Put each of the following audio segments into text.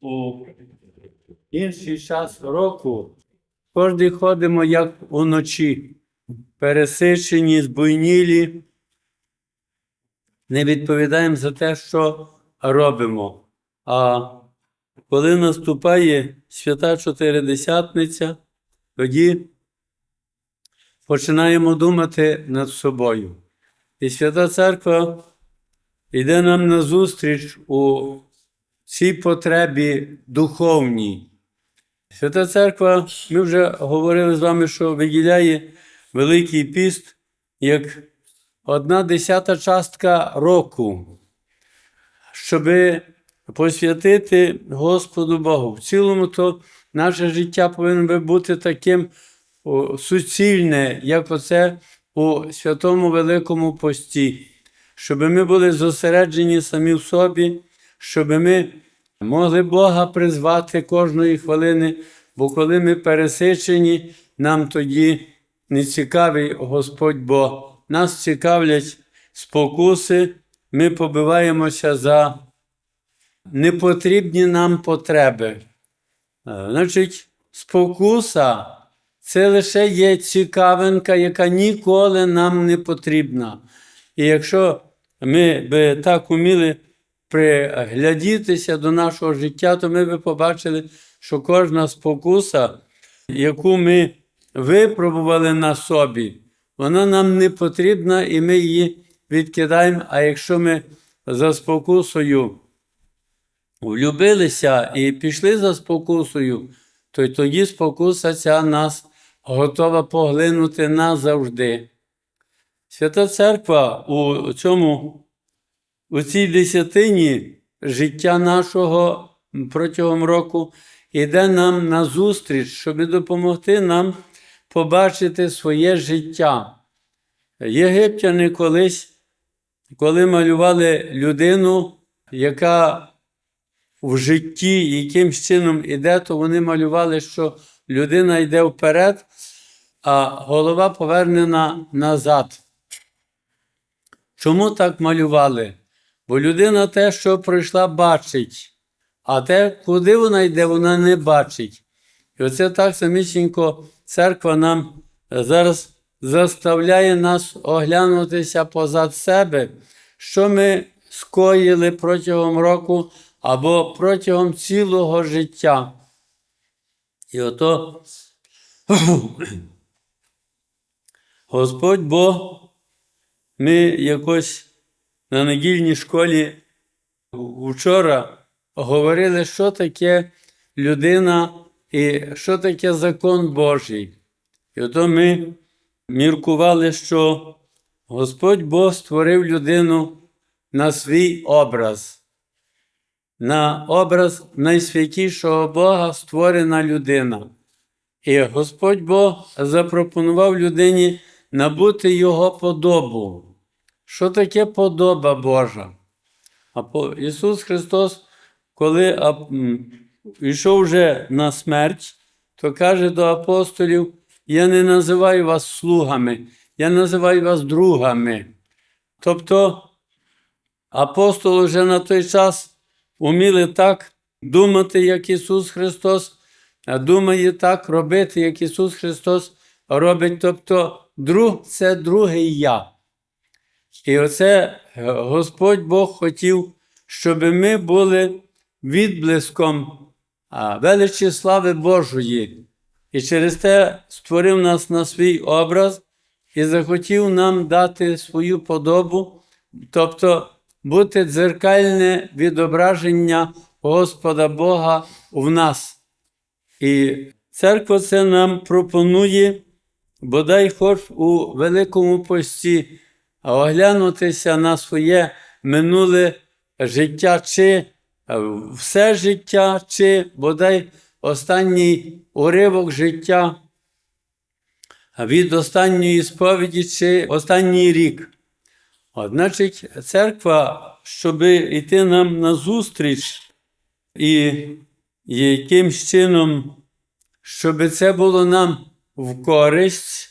у інший час року кожен ходимо як уночі, пересичені, збуйнілі, не відповідаємо за те, що робимо. А коли наступає свята Чотиридесятниця, тоді починаємо думати над собою. І Свята Церква йде нам на зустріч у цій потребі духовній. Свята Церква, ми вже говорили з вами, що виділяє Великий піст як одна десята частка року, щоб посвятити Господу Богу. В цілому, то наше життя повинно бути таким суцільне, як оце у святому Великому пості, щоб ми були зосереджені самі в собі, щоб ми могли Бога призвати кожної хвилини, бо коли ми пересичені, нам тоді не цікавий Господь Бог. Нас цікавлять спокуси, ми побиваємося за непотрібні нам потреби. Е, Значить, спокуса це лише є цікавинка, яка ніколи нам не потрібна. І якщо ми би так уміли приглядітися до нашого життя, то ми би побачили, що кожна спокуса, яку ми випробували на собі, вона нам не потрібна і ми її відкидаємо. А якщо ми за спокусою влюбилися і пішли за спокусою, то тоді спокуса ця нас готова поглинути назавжди. Свята Церква у цьому, у цій десятині життя нашого протягом року йде нам на зустріч, щоб допомогти нам побачити своє життя. Єгиптяни колись, коли малювали людину, яка в житті якимсь чином іде, то вони малювали, що людина йде вперед, а голова повернена назад. Чому так малювали? Бо людина те, що пройшла, бачить, а те, куди вона йде, вона не бачить. І оце так самісінько церква нам зараз заставляє нас оглянутися позад себе, що ми скоїли протягом року або протягом цілого життя. І ото Господь Бог, ми якось на недільній школі вчора говорили, що таке людина і що таке закон Божий. І ото ми міркували, що Господь Бог створив людину на свій образ. На образ найсвятішого Бога створена людина. І Господь Бог запропонував людині набути Його подобу. Що таке подоба Божа? Ісус Христос, коли йшов вже на смерть, то каже до апостолів: Я не називаю вас слугами, я називаю вас другами. Тобто апостоли вже на той час уміли так думати, як Ісус Христос, а думає так робити, як Ісус Христос робить. Тобто, друг це другий я. І оце е, Господь Бог хотів, щоб ми були відблиском величі слави Божої. І через те створив нас на свій образ і захотів нам дати свою подобу, тобто бути дзеркальне відображення Господа Бога в нас. І церква це нам пропонує, бодай хоч у Великому пості, оглянутися на своє минуле життя, чи все життя, чи бодай останній уривок життя від останньої сповіді, чи останній рік. От, значить, церква, щоб йти нам на зустріч і якимсь чином, щоб це було нам в користь,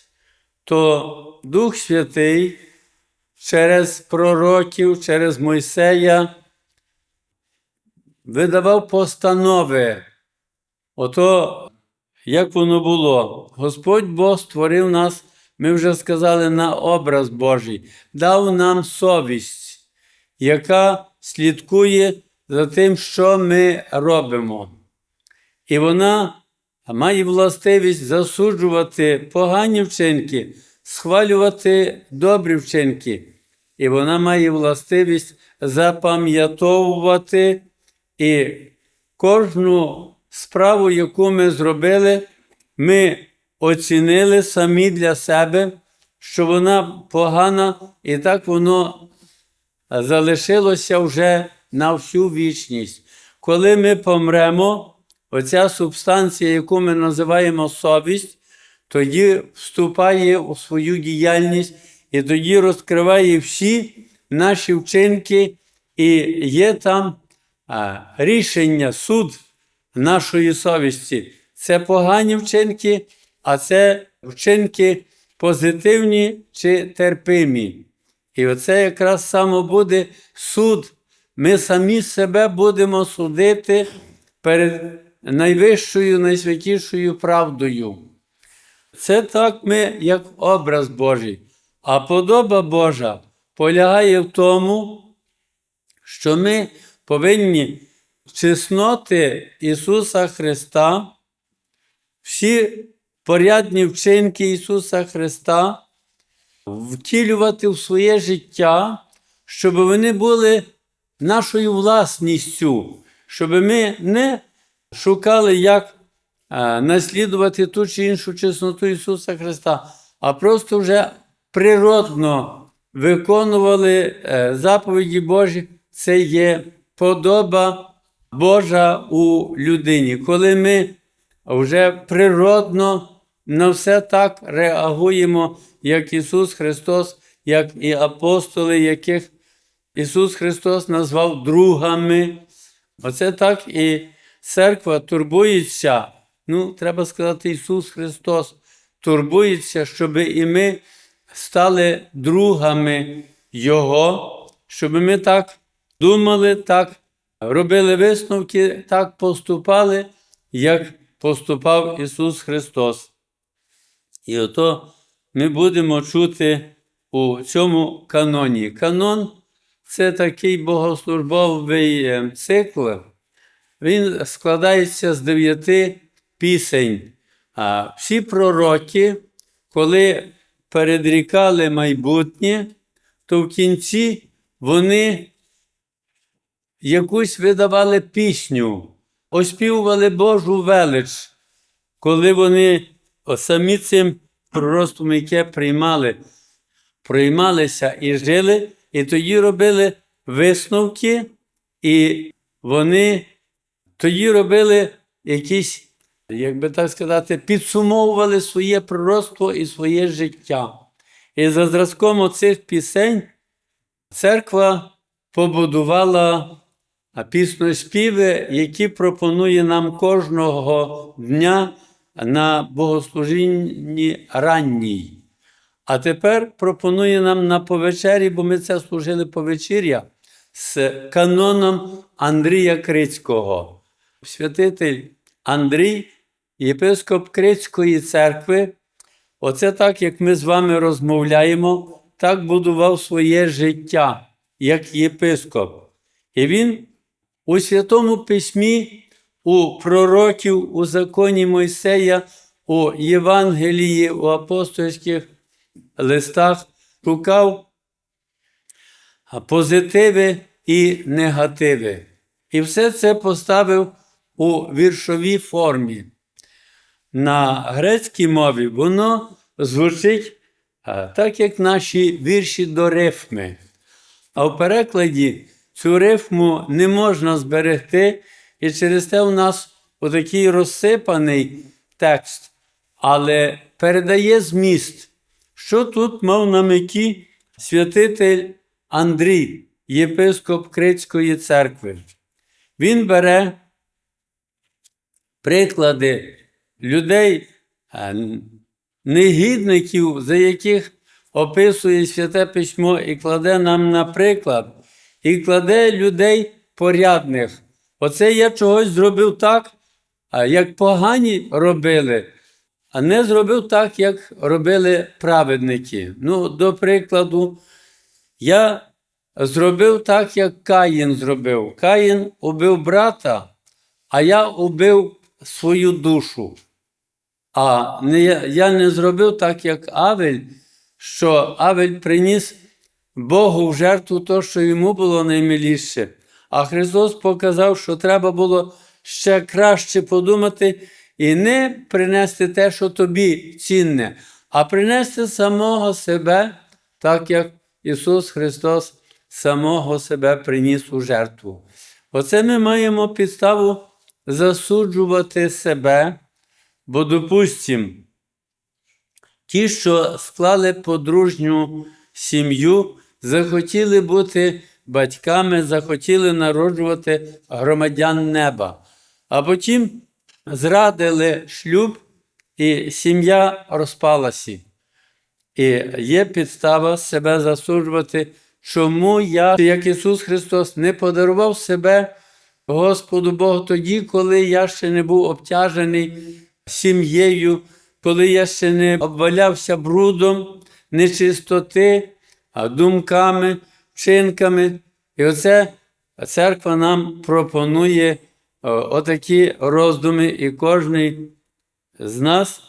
то Дух Святий через пророків, через Мойсея видавав постанови. Ото як воно було? Господь Бог створив нас, ми вже сказали, на образ Божий, дав нам совість, яка слідкує за тим, що ми робимо. І вона має властивість засуджувати погані вчинки, схвалювати добрі вчинки. І вона має властивість запам'ятовувати і кожну справу, яку ми зробили, ми оцінили самі для себе, що вона погана, і так воно залишилося вже на всю вічність. Коли ми помремо, оця субстанція, яку ми називаємо совість, тоді вступає у свою діяльність і тоді розкриває всі наші вчинки, і є там рішення, суд нашої совісті. Це погані вчинки, а це вчинки позитивні чи терпимі. І оце якраз саме буде суд. Ми самі себе будемо судити перед найвищою, найсвятішою правдою. Це так ми, як образ Божий. А подоба Божа полягає в тому, що ми повинні чесноти Ісуса Христа, всі порядні вчинки Ісуса Христа втілювати в своє життя, щоб вони були нашою власністю, щоб ми не шукали, як наслідувати ту чи іншу чесноту Ісуса Христа, а просто вже природно виконували е, заповіді Божі. Це є подоба Божа у людині, коли ми вже природно на все так реагуємо, як Ісус Христос, як і апостоли, яких Ісус Христос назвав другами. Оце так і церква турбується. Ну, треба сказати, Ісус Христос турбується, щоб і ми стали другами Його, щоб ми так думали, так робили висновки, так поступали, як поступав Ісус Христос. І ото ми будемо чути у цьому каноні. Канон це такий богослужбовий е, цикл. Він складається з дев'яти пісень. А всі пророки, коли передрікали майбутнє, то в кінці вони якусь видавали пісню, оспівували Божу велич, коли вони самі цим пророцтвом, яке приймали, приймалися і жили, і тоді робили висновки, і вони тоді робили якісь, як би так сказати, підсумовували своє пророцтво і своє життя. І за зразком оцих пісень церква побудувала пісноспіви, які пропонує нам кожного дня на богослужінні ранній. А тепер пропонує нам на повечері, бо ми це служили повечір'я з каноном Андрія Крицького. Святитель Андрій, єпископ Крицької церкви. Оце так, як ми з вами розмовляємо, так будував своє життя як єпископ. І він у Святому Письмі, у пророків, у законі Мойсея, у Євангелії, у апостольських листах шукав позитиви і негативи. І все це поставив у віршовій формі. На грецькій мові воно звучить так, як наші вірші до рифми. А в перекладі цю рифму не можна зберегти, і через те у нас отакий розсипаний текст, але передає зміст, що тут мав на меті святитель Андрій, єпископ Крицької церкви. Він бере приклади людей, негідників, за яких описує Святе Письмо і кладе нам на приклад, і кладе людей порядних, Оце я чогось зробив так, як погані робили, а не зробив так, як робили праведники. Ну, до прикладу, я зробив так, як Каїн зробив. Каїн убив брата, а я убив свою душу. А не, я не зробив так, як Авель, що Авель приніс Богу в жертву то, що йому було наймиліше. А Христос показав, що треба було ще краще подумати і не принести те, що тобі цінне, а принести самого себе, так як Ісус Христос самого себе приніс у жертву. Оце ми маємо підставу засуджувати себе, бо, допустимо, ті, що склали подружню сім'ю, захотіли бути батьками, захотіли народжувати громадян неба, а потім зрадили шлюб, і сім'я розпалася. І є підстава себе засуджувати, чому я, як Ісус Христос, не подарував себе Господу Богу тоді, коли я ще не був обтяжений сім'єю, коли я ще не обвалявся брудом, нечистоти, а думками, вчинками. І оце церква нам пропонує отакі роздуми, і кожен з нас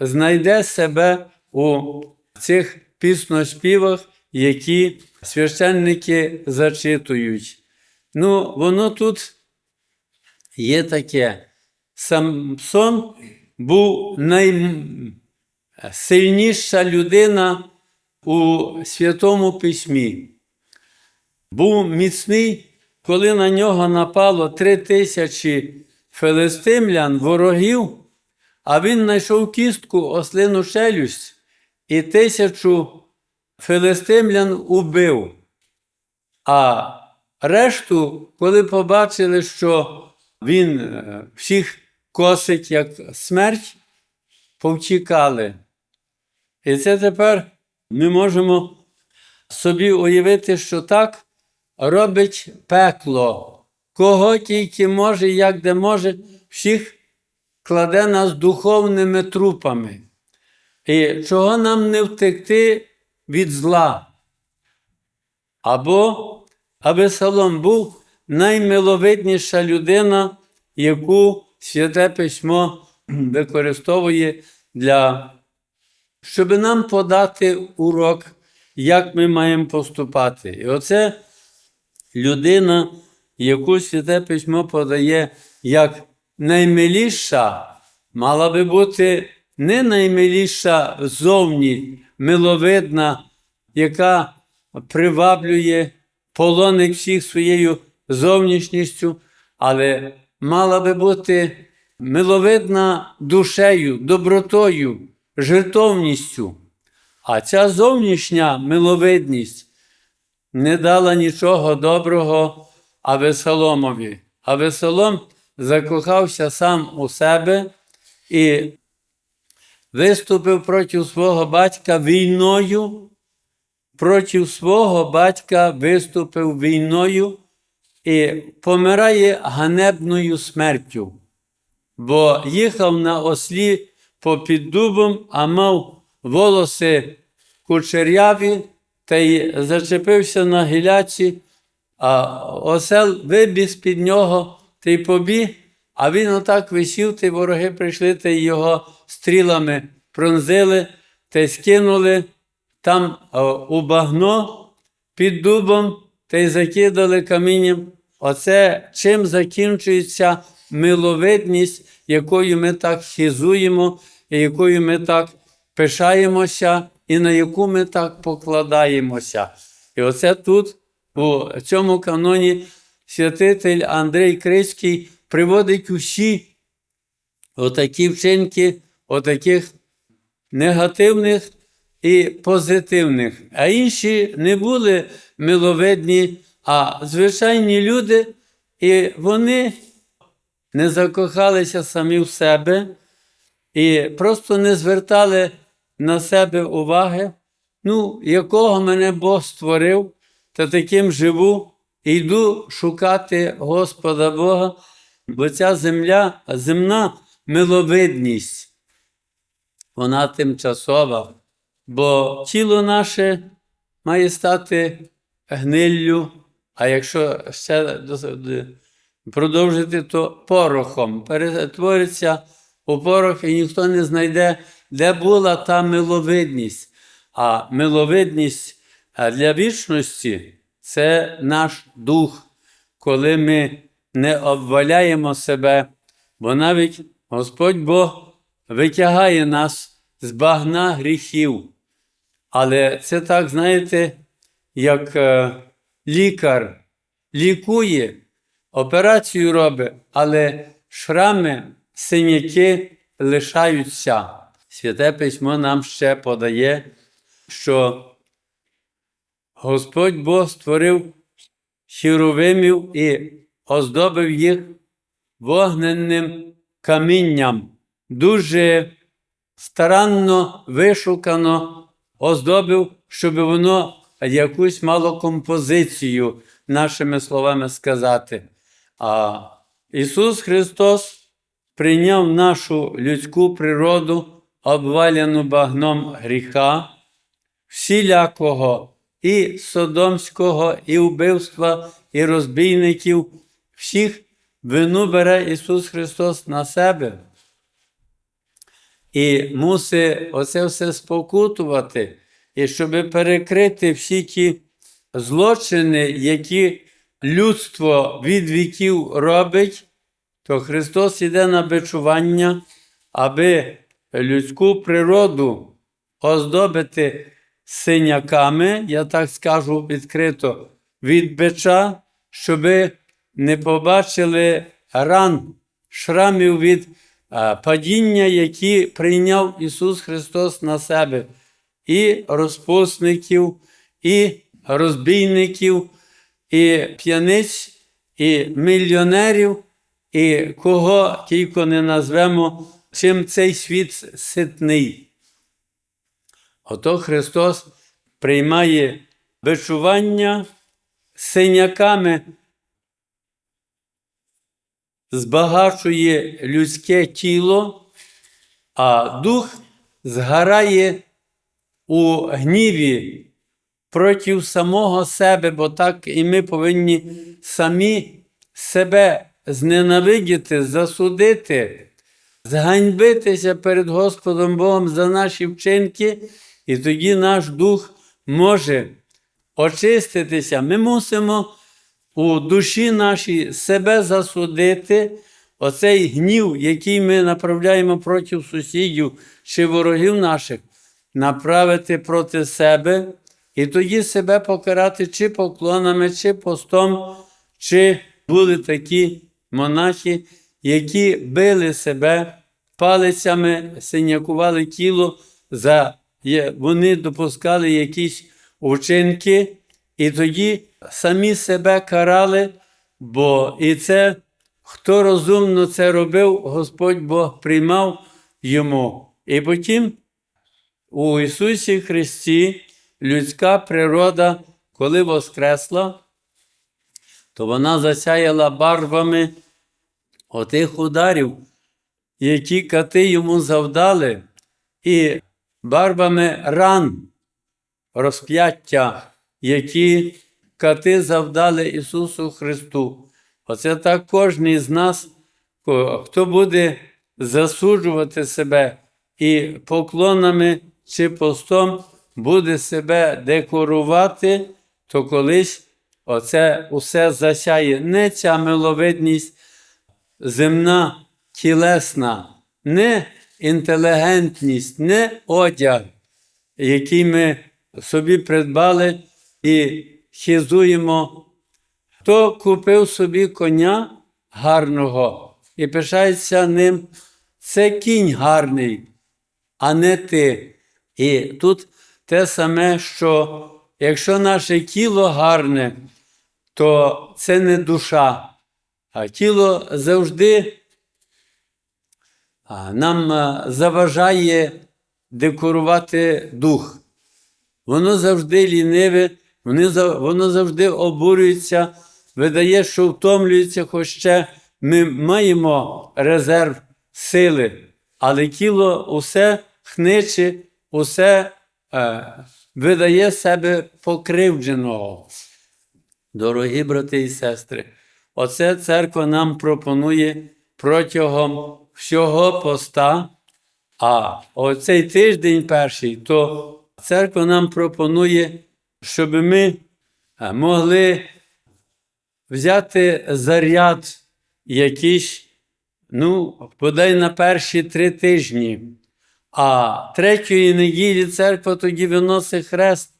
знайде себе у цих пісноспівах, які священники зачитують. Ну, воно тут є таке. Самсон був найсильніша людина у Святому Письмі. Був міцний, коли на нього напало три тисячі филистимлян, ворогів, а він знайшов кістку ослину челюсть і тисячу филистимлян убив. А решту, коли побачили, що він е, всіх косить як смерть, повтікали. І це тепер ми можемо собі уявити, що так робить пекло. Кого тільки може, як де може, всіх кладе нас духовними трупами. І чого нам не втекти від зла? Або Авесалом був наймиловидніша людина, яку Святе Письмо використовує для, щоб нам подати урок, як ми маємо поступати. І оце людина, яку Святе Письмо подає як наймиліша, мала би бути не наймиліша зовні, миловидна, яка приваблює полонить всіх своєю зовнішністю, але мала би бути миловидна душею, добротою, жертовністю. А ця зовнішня миловидність не дала нічого доброго Авесоломові. Авесолом закохався сам у себе і виступив проти свого батька війною проти свого батька виступив війною і помирає ганебною смертю, бо їхав на ослі попід дубом, а мав волоси кучеряві та й зачепився на гіляці, а осел вибіг під нього та й побіг, а він отак висів, та й вороги прийшли та й його стрілами пронзили та й скинули там у багно під дубом та й закидали камінням. Оце чим закінчується миловидність, якою ми так хизуємо, і якою ми так пишаємося, і на яку ми так покладаємося. І оце тут, у цьому каноні, святитель Андрей Крицький приводить усі отакі вчинки, отаких негативних і позитивних, а інші не були миловидні, а звичайні люди, і вони не закохалися самі в себе і просто не звертали на себе уваги, ну, якого мене Бог створив, та таким живу, йду шукати Господа Бога, бо ця земля, земна миловидність, вона тимчасова, бо тіло наше має стати гниллю, а якщо ще продовжити, то порохом. Перетвориться у порох, і ніхто не знайде, де була та миловидність. А миловидність для вічності це наш дух, коли ми не обваляємо себе, бо навіть Господь Бог витягає нас з багна гріхів. Але це так, знаєте, як е, лікар лікує, операцію робить, але шрами, синяки лишаються. Святе письмо нам ще подає, що Господь Бог створив хіровимів і оздобив їх вогненним камінням. Дуже старанно вишукано оздобив, щоб воно якусь мало композицію, нашими словами сказати. А Ісус Христос прийняв нашу людську природу, обваляну багном гріха, всілякого і содомського, і вбивства, і розбійників, всіх вину бере Ісус Христос на себе. І мусить оце все спокутувати, і щоб перекрити всі ті злочини, які людство від віків робить, то Христос іде на бичування, аби людську природу оздобити синяками, я так скажу відкрито, від бича, щоб не побачили ран, шрамів від падіння, які прийняв Ісус Христос на себе, і розпусників, і розбійників, і п'яниць, і мільйонерів, і кого тільки не назвемо, чим цей світ ситний. Ото Христос приймає бичування синяками, збагачує людське тіло, а дух згорає у гніві проти самого себе, бо так і ми повинні самі себе зненавидіти, засудити, зганьбитися перед Господом Богом за наші вчинки, і тоді наш дух може очиститися. Ми мусимо у душі нашій себе засудити, оцей гнів, який ми направляємо проти сусідів чи ворогів наших, направити проти себе, і тоді себе покарати чи поклонами, чи постом, чи були такі монахи, які били себе палицями, синякували тіло, за, вони допускали якісь вчинки, і тоді самі себе карали, бо і це, хто розумно це робив, Господь Бог приймав йому. І потім у Ісусі Христі людська природа, коли воскресла, то вона засяяла барвами отих ударів, які кати йому завдали, і барвами ран розп'яття, які кати завдали Ісусу Христу. Оце так кожен з нас, хто буде засуджувати себе і поклонами чи постом буде себе декорувати, то колись оце усе засяє не ця миловидність земна, тілесна, не інтелігентність, не одяг, який ми собі придбали і хизуємо. Хто купив собі коня гарного і пишається ним, це кінь гарний, а не ти. І тут те саме, що якщо наше тіло гарне, то це не душа, а тіло завжди нам заважає декорувати дух. Воно завжди ліниве, вони воно завжди обурюється видає, що втомлюється, хоч ще ми маємо резерв сили, але тіло усе хниче, усе е, видає себе покривдженого. Дорогі брати і сестри, оце церква нам пропонує протягом всього поста. А оцей тиждень перший, то церква нам пропонує, щоб ми е, могли взяти заряд якийсь, ну, бодай на перші три тижні. А третьої неділі церква тоді виносить хрест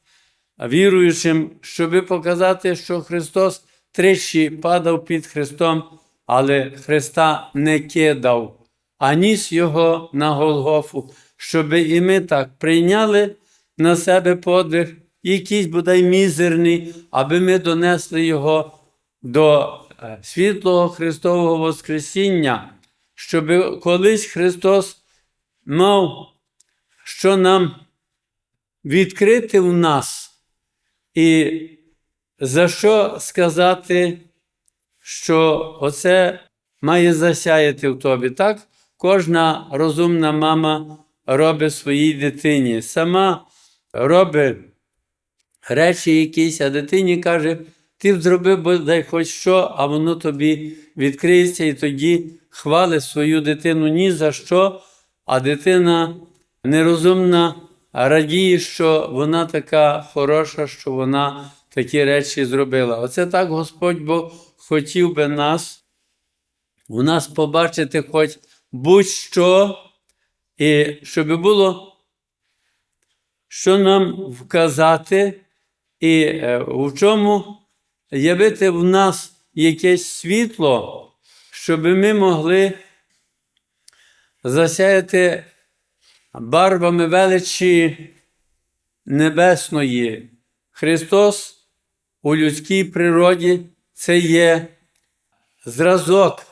віруючим, щоб показати, що Христос тричі падав під Христом, але Христа не кидав, а ніс Його на Голгофу, щоб і ми так прийняли на себе подвиг, якийсь бодай мізерний, аби ми донесли Його до е, світлого Христового Воскресіння, щоб колись Христос мав, що нам відкрити в нас, і за що сказати, що оце має засяяти в тобі. Так кожна розумна мама робить своїй дитині. Сама робить речі якісь, а дитині каже, ти б зробив бодай хоч що, а воно тобі відкриється, і тоді хвалить свою дитину ні за що, а дитина нерозумна радіє, що вона така хороша, що вона такі речі зробила. Оце так Господь Бог хотів би нас, у нас побачити хоч будь-що, і щоб було, що нам вказати, і е, в чому явити в нас якесь світло, щоб ми могли засяяти барвами величі небесної. Христос у людській природі це є зразок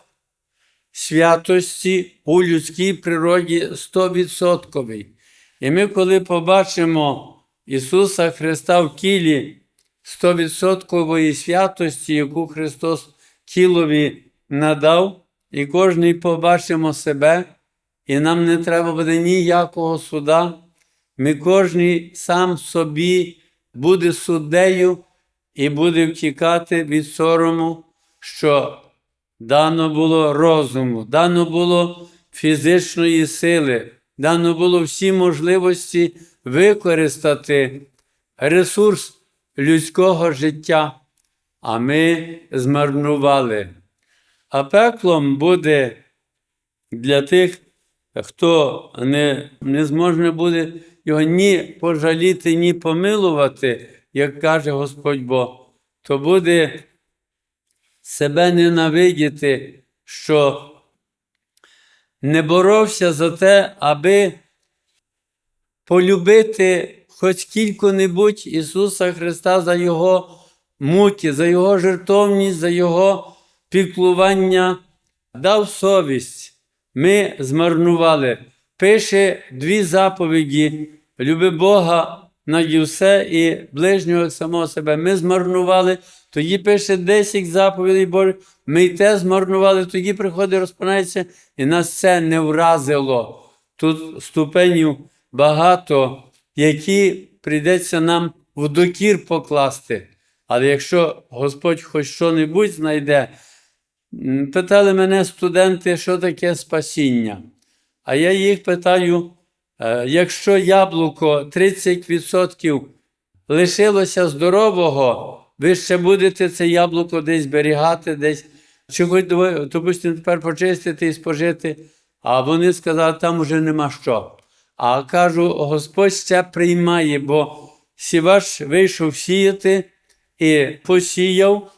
святості у людській природі стовідсотковий. І ми, коли побачимо Ісуса Христа в тілі стовідсоткової святості, яку Христос тілові надав, і кожний побачимо себе, і нам не треба буде ніякого суда. Ми кожний сам собі буде суддею і буде втікати від сорому, що дано було розуму, дано було фізичної сили, дано було всі можливості використати ресурс людського життя, а ми змарнували. А пеклом буде для тих, хто не, не зможе буде його ні пожаліти, ні помилувати, як каже Господь Бог, то буде себе ненавидіти, що не боровся за те, аби полюбити хоч кілько-небудь Ісуса Христа за Його муки, за Його жертовність, за Його піклування, дав совість. Ми змарнували. Пише дві заповіді: люби Бога над все і ближнього самого себе. Ми змарнували, тоді пише 10 заповідей Божих, ми й те змарнували, тоді приходить, розпинається, і нас це не вразило. Тут ступенів багато, які прийдеться нам в докір покласти. Але якщо Господь хоч що-небудь знайде, питали мене студенти, що таке спасіння. А я їх питаю: е, якщо яблуко 30% лишилося здорового, ви ще будете це яблуко десь зберігати, десь, хоч допустимо, тепер почистити і спожити. А вони сказали, там вже нема що. А кажу, Господь ще приймає, бо сівач вийшов сіяти і посіяв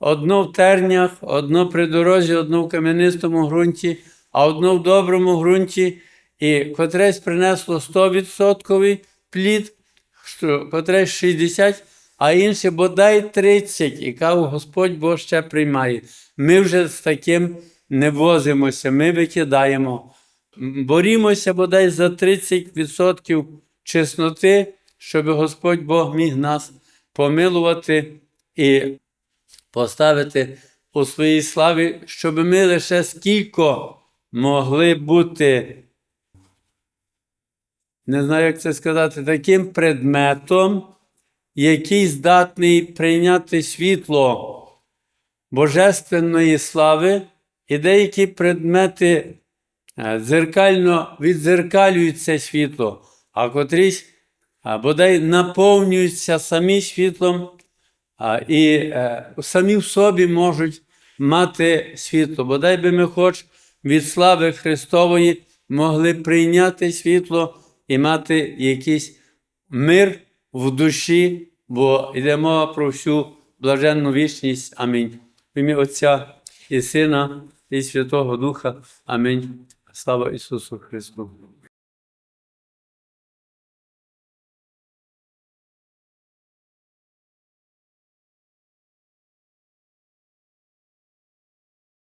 одно в тернях, одно при дорозі, одно в кам'янистому ґрунті, а одно в доброму ґрунті, і котресь принесло 100% плід, котресь 60%, а інше бодай 30%. І кажу, Господь Бог ще приймає. Ми вже з таким не возимося, ми викидаємо. Борімося бодай за 30% чесноти, щоб Господь Бог міг нас помилувати і поставити у своїй славі, щоб ми лише скільки могли бути, не знаю, як це сказати, таким предметом, який здатний прийняти світло божественної слави, і деякі предмети е, дзеркально відзеркалюють це світло, а котрісь бодай наповнюються самі світлом і е, самі в собі можуть мати світло. Бодай би ми хоч від слави Христової могли прийняти світло і мати якийсь мир в душі, бо йде мова про всю блаженну вічність. Амінь. В ім'я Отця і Сина, і Святого Духа. Амінь. Слава Ісусу Христу.